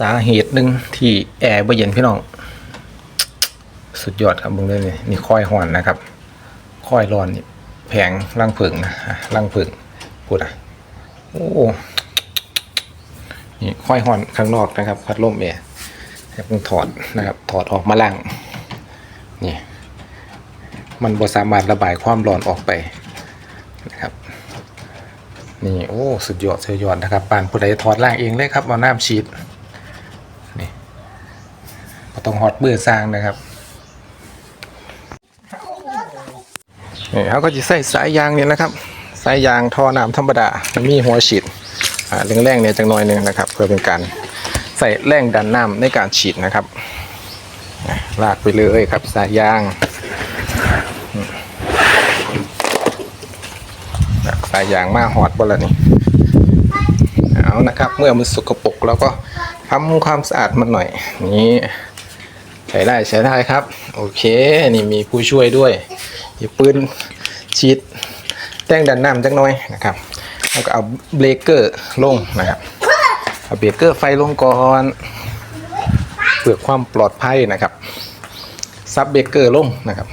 สาเหตุหนึ่งที่แอร์บ่เย็นพี่น้อง สุดยอดครับบึงเลยนี่นี่ค่อยห่อนนะครับ ค่อยร้อนนี่แผงรังผึ่งนะอะรังผึ่งพูดอะโอ้นี่ค่อยห่อนข้างนอกนะครับพัดลมแอร์ให้ผมถอดนะครับ ถอดออกมาล่างนี่ มันบ่สามารถระบายความร้อนออกไปนะครับนี่โอ้สุดยอดสุดยอดนะครับปานผู้ใดถอดล่างเองเลยครับเอาน้ำฉีด ต้องฮอตเบื่อสร้างนะครับนี่เขาก็จะใส่สายยางนี่นะครับ สายยางท่อน้ำธรรมดา มีหัวฉีดแรงๆเนี่ยจังน้อยหนึงนะครับ เพื่อเป็นการใส่แรงดันน้ำในการฉีดนะครับลากไปเลยครับสายยางสายยางมาหอดบนละนี่เอานะครับ เมื่อมันสกปรกเราก็ทำความสะอาดมันหน่อย นี่ ใช้ได้ใช้ได้ครับ โอเค นี่มีผู้ช่วยด้วยมีปืนฉีดแต้งดันน้ำจักหน่อยนะครับแล้วก็เอาเบรกเกอร์ลงนะครับเอาเบรกเกอร์ไฟลงก่อนเพื่อความปลอดภัยนะครับซับเบรกเกอร์ลงนะครับ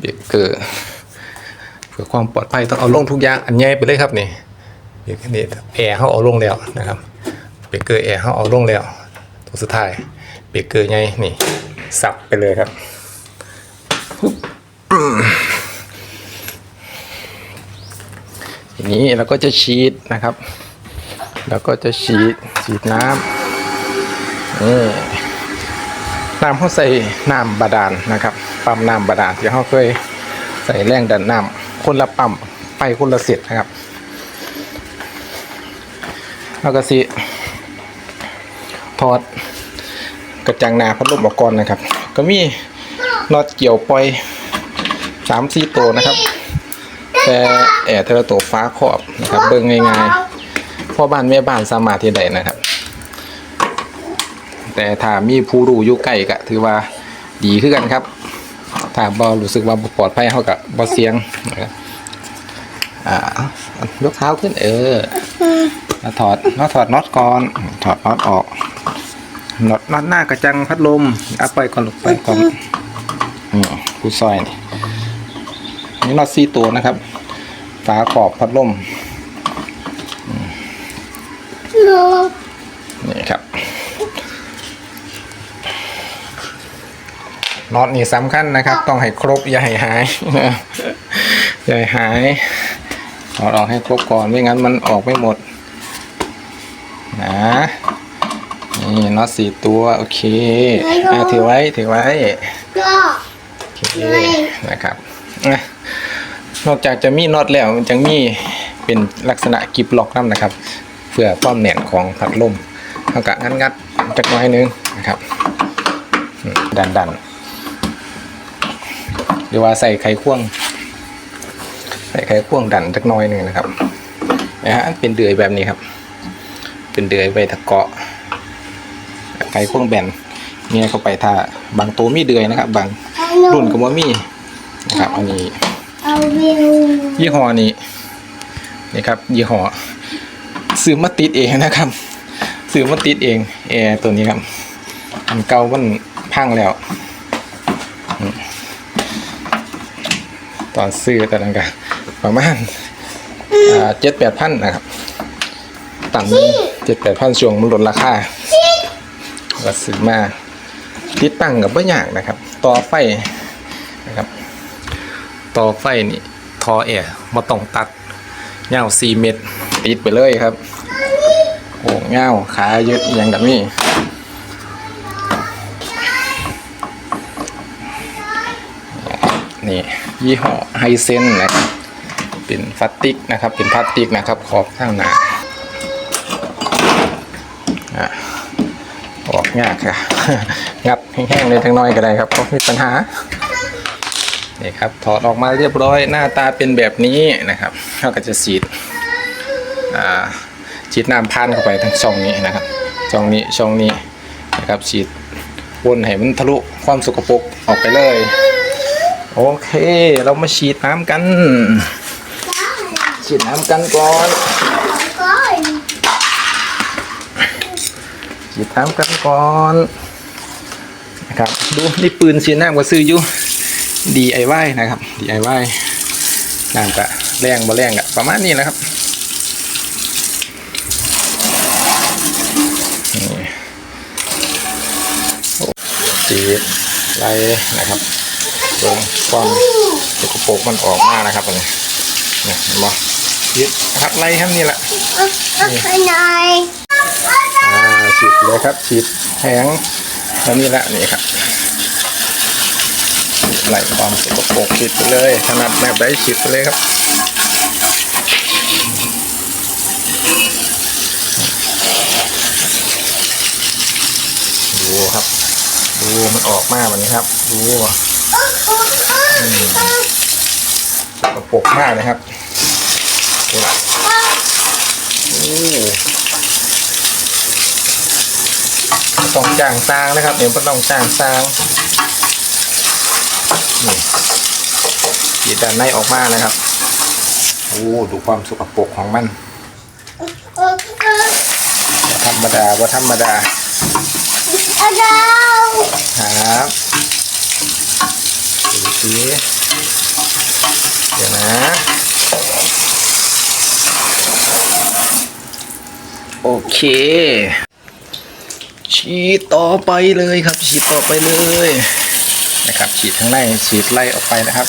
เบรกเกอร์เพื่อความปลอดภัยต้องเอาลงทุกอย่างอันใหญ่ไปเลยครับนี่เบรกนี่แอร์เขาเอาลงแล้วนะครับเบรกเกอร์แอร์เขาเอาลงแล้วตัวสุดท้าย เบรกเกอร์ใหญ่นี่ สับไปเลยครับทีนี้เราก็จะฉีดนะครับ แล้วก็จะฉีดฉีดน้ำนี่น้ำเขาใส่น้ำบาดาลนะครับปั๊มน้ำบาดาลที่เขาเคยใส่แรงดันน้ำคนละปั๊มไปคนละเสร็จนะครับแล้วก็สิถอด กระจังหนาพัดลมออกก่อนนะครับ ก็มีน็อตเกี่ยวปล่อยสามสี่ตัวนะครับ แต่แอร์เทระตัวฟ้าขอบนะครับเบิ่งง่ายๆพ่อบ้านแม่บ้านสามารถที่ใดนะครับ แต่ถ้ามีผู้รู้อยู่ใกล้ก็ถือว่าดีขึ้นกันครับถ้าบอรู้สึกว่าปลอดภัยเขากับบอเสียงนะครับอ่ายกเท้าขึ้นเออถอดแล้วถอดน็อตก่อนถอดน็อตออก น็อตน็อตหน้ากระจังพัดลมเอาไปก่อนลูกไปก่อนอืมกูซอยนี่นี่น็อตสี่ตัวนะครับ ฝาขอบพัดลมนี่ครับน็อตนี่สำคัญนะครับ ต้องให้ครบอย่าให้หายอย่าให้หายถอดออกให้ครบก่อนไม่งั้นมันออกไม่หมดนะ นี่น็อตสี่ตัวโอเคอะถือไว้ถือไว้ก็โอเคนะครับอะนอกจากจะมีน็อตแล้วมันจะมีเป็นลักษณะกิบล็อกน้ำนะครับเพื่อความแน่นของพัดลมเท่ากับงัดงัดๆจักหน้อยหนึงนะครับอืมดันดันๆหรือว่าใส่ไขควง ใส่ไขควงดันจักหน้อยหนึ่งนะครับนะฮะเป็นเดือยแบบนี้ครับ เป็นเดือยไว้ตะเกาะ ไขควงแบนเนี่ยเข้าไปถ้าบางตัวมีเดือยนะครับ บางรุ่นก็ว่ามีนะครับ อันนี้เอาวิวยี่ห้อนี้นี่ครับยี่ห้อซื้อมาติดเองนะครับซื้อมาติดเองแอร์ตัวนี้ครับอันเก่ามันพังแล้วอืมตอนซื้อตอนนั้นก็ประมาณเจ็ดแปดพันนะครับต่ำเจ็ดแปดพันช่วงมันลดราคา ก็ซื้อมาติดตั้งกับไม่ยากนะครับ ต่อไฟนะครับ ต่อไฟนี่ทอแอร์มาต้องตัดเงา4เมตรติดไปเลยครับ โอ้เงาขายึดอหย่างแบบนี้นี่ยี่ห้อไฮเซนนะครับ เป็นพลาสติกนะครับ เป็นพลาสติกนะครับ ขอบข้างหน้า ออกยากค่ะ งัดแห้งๆเลยทั้งน้อยก็ได้ครับเพราะมีปัญหานี่ครับถอดออกมาเรียบร้อยหน้าตาเป็นแบบนี้นะครับเราก็จะฉีดฉีดน้ำพันเข้าไปทั้งช่องนี้นะครับช่องนี้ช่องนี้นะครับฉีดวนให้มันทะลุความสกปรกออกไปเลย โอเค เรามาฉีดน้ำกัน ฉีดน้ำกันก่อน ก็ฉีฉีดน้ำกันก่อนนะครับดูนี่ปืนฉีดน้ำก็ซื้ออยู่ DIY นะครับ DIY น้ำกะแรงบ่แรงกะประมาณนี้นะครับนี่โอ้ฉีดไล่นะครับเบิ่งความสกปรกมันออกมานะครับอันนี้เนี่ยเห็นบ่ฉีดนะครับไล่ครับนี่แหละไปไหน อ่าฉีดเลยครับฉีดแห้งแล้วนี่แหละนี่ครับไหลความสกปรกฉีดไปเลยถนัดแบบไหนฉีดไปเลยครับดูครับ ดูมันออกมาแบบนี้ครับดูสกปรกมากเลยครับดูละโอ้ ต้องจ้างสร้างนะครับ เดี๋ยวก็ต้องจ้างสร้างนี่ขีดด้านในออกมานะครับ โอ้ดูความสกปรกของมันธรรมดาว่าธรรมดาอาดาครับดูสิเดี๋ยวนะ โอเค ฉีดต่อไปเลยครับ ฉีดต่อไปเลยนะครับ ฉีดข้างในฉีดไล่ออกไปนะครับ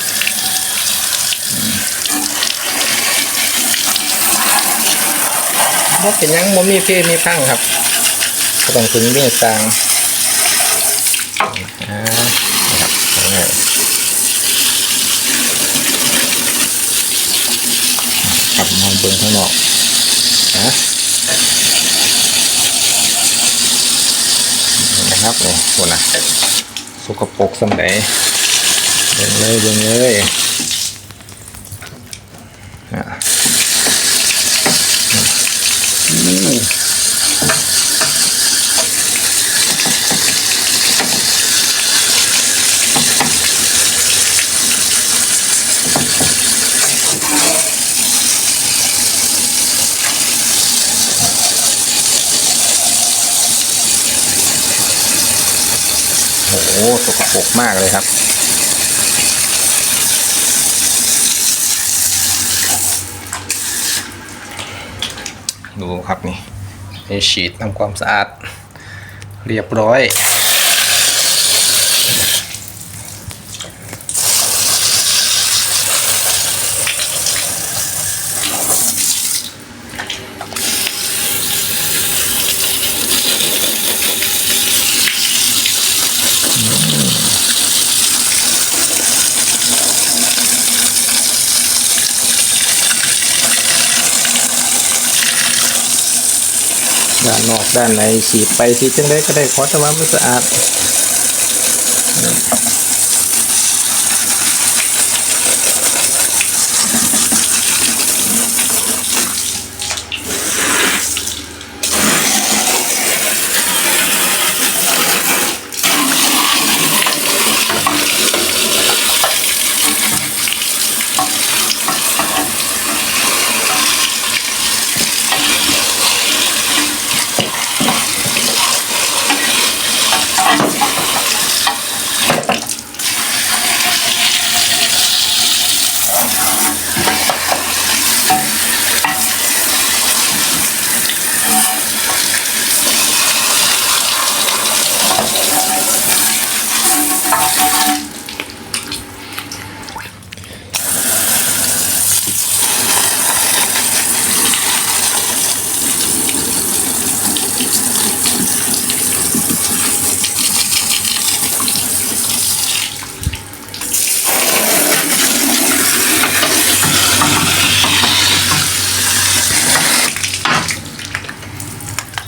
บ่เป็นยังบ่มีเพศมีพังครับก็ต้องถึงมีสร้างนะครับขับมองเบิ่งข้างนอกนะ นะครับโอ้โหนะสกปรกสมัยเบิ่งเลยเบิ่งเลยอะอืมโอ้โหสก ปรกมากเลยครับ ดูครับนี่ให้ฉีดทำความสะอาด เรียบร้อยานนอกด้านในฉีดไปฉีดจังได้ก็ได้ขอแต่ว่ามันสะอาด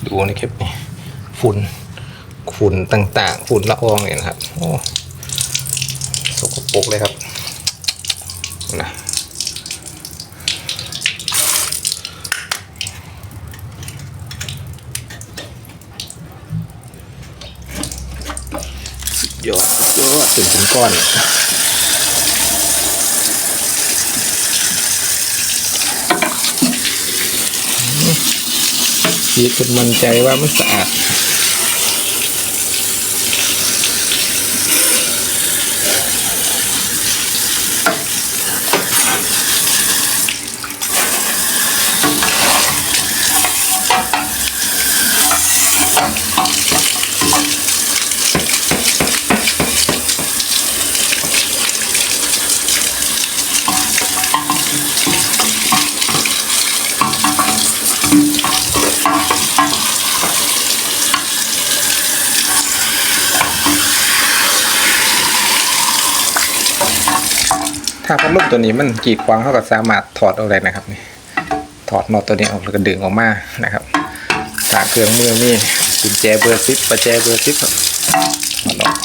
ดูนะครับนี่ฝุ่นฝุ่นต่างๆ ฝุ่นละอองเนี่ยนะครับโอ้สกปรกเลยครับนะสุดยอดยอดเป็นเป็นก้อน ฉีดจนมั่นใจว่ามันสะอาดาพัดลมตัวนี้มันกีดขวางเท่ากับสามารถถอดเอาได้นะครับนี่ถอดน็อตตัวนี้ออกแล้วก็ดึงออกมานะครับถ้าเครื่องมือมีกุญแจเบอร์ซิปประแจเบอร์ซิปถอดออก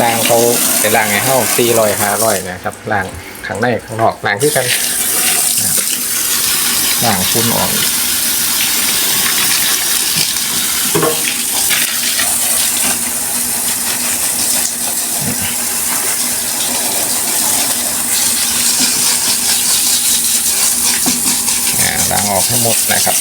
สร้างเขาไปล่างให้เข้าสี่รอยห้าร้อยนะครับล่างข้างในข้างนอกล่างที่กันนะครับล่างฟุ้นออก อออกให้หมดนะครับ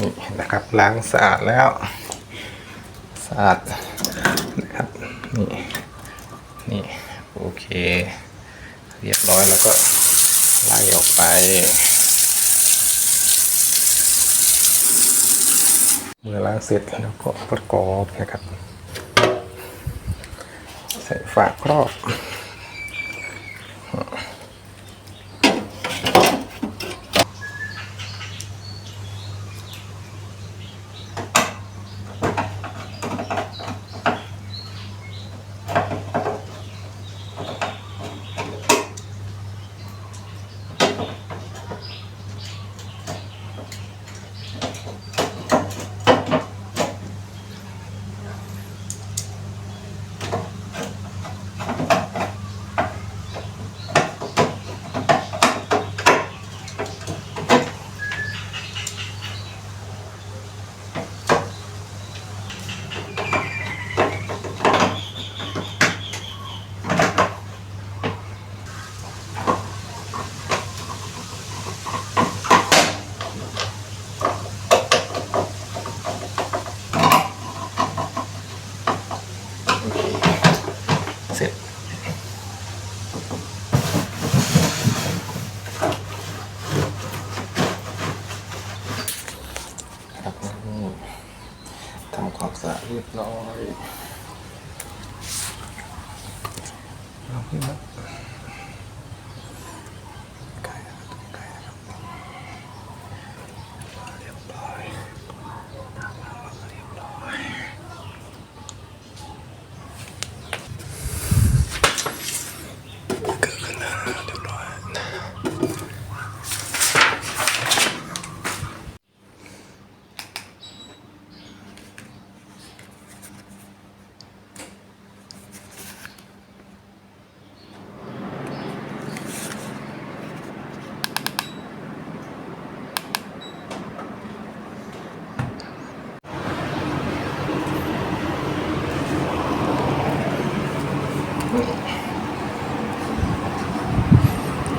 นี่นะครับล้างสะอาดแล้วสะอาดนะครับนี่นี่โอเค เรียบร้อยแล้วก็ไล่ออกไป เมื่อล้างเสร็จแล้วก็ประกอบนะครับ ใส่ฝาครอบ นี่ทำความสะอาดเรียบร้อยเอาพี่นมาใกล้แล้วใกล้แล้วครับเรียบร้อยเรียบร้อย เกิดขึ้นแล้วเรียบร้อย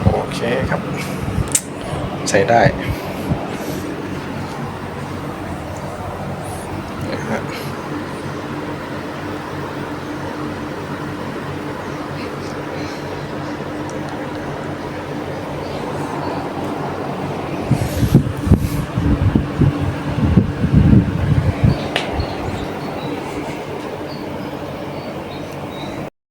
โอ เคครับ ใช้ได้